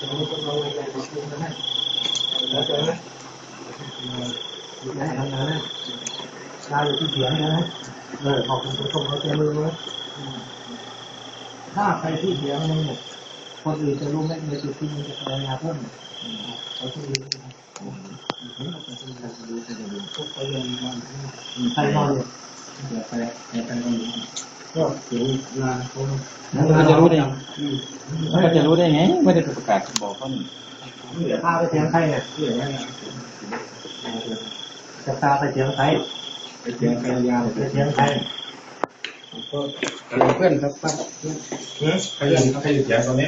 สมมติเราไปแต่งตัวนะแล้วเจอไหมอยู่ไหนทำงานนะลาอยู่ที่เถียงนะเออขอบคุณผู้ชมเขาเจอมือไหมถ้าใครที่เถียงมึงเนี่ยคนอื่นจะรู้ไหมในจุดที่มึงจะภรรยาเพิ่มเขาที่รู้ทุกไปเรียนมันใครนอนอยู่ไปไปนอนอยู่ ก็เสียงานเขาเขาจะรู้ได้ยังเขาจะรู้ได้ไง ไม่ได้ประกาศบอกเขานี่เหลือพาไปเถียงใครเนี่ยเหลือจะพาไปเถียงใครไปเสียงภรรยาไปเถียงใครก็เพื่อนครับครับเพื่อนเพื่อนเขาให้อยู่เสียงตอนนี้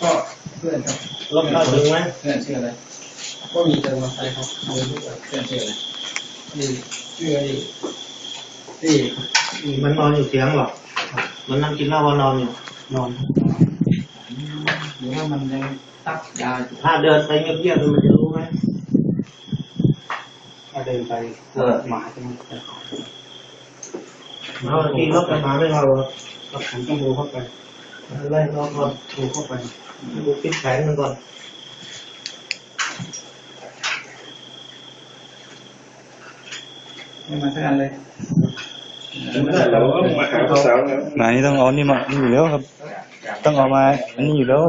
ก็เพื่อนครับลบเข้าถึงไหมเพื่อนชื่ออะไรก็มีเจอมาใครครับเพื่อนชื่ออะไรนี่ชื่อไอ้ ที่มันนอนอยู่เถียงหรอก มันนั่งกินเหล้าวันนอนอยู่ นอนหรือว่ามันยังตักยาอยู่ถ้าเดินไปเงียบๆมันจะรู้ไหมถ้าเดินไปเออหมาจะมันเอากินรถไปมาไม่เอาผมต้องดูเข้าไปไล่น้องก่อนดูเข้าไปดูปิดแขนมันก่อน ไม่มาสักอันเลยเราก็มาหาสาวแล้วมานี่ต้องเอานี่มานี่อยู่แล้วครับ ต้องเอามาอันนี้อยู่แล้ว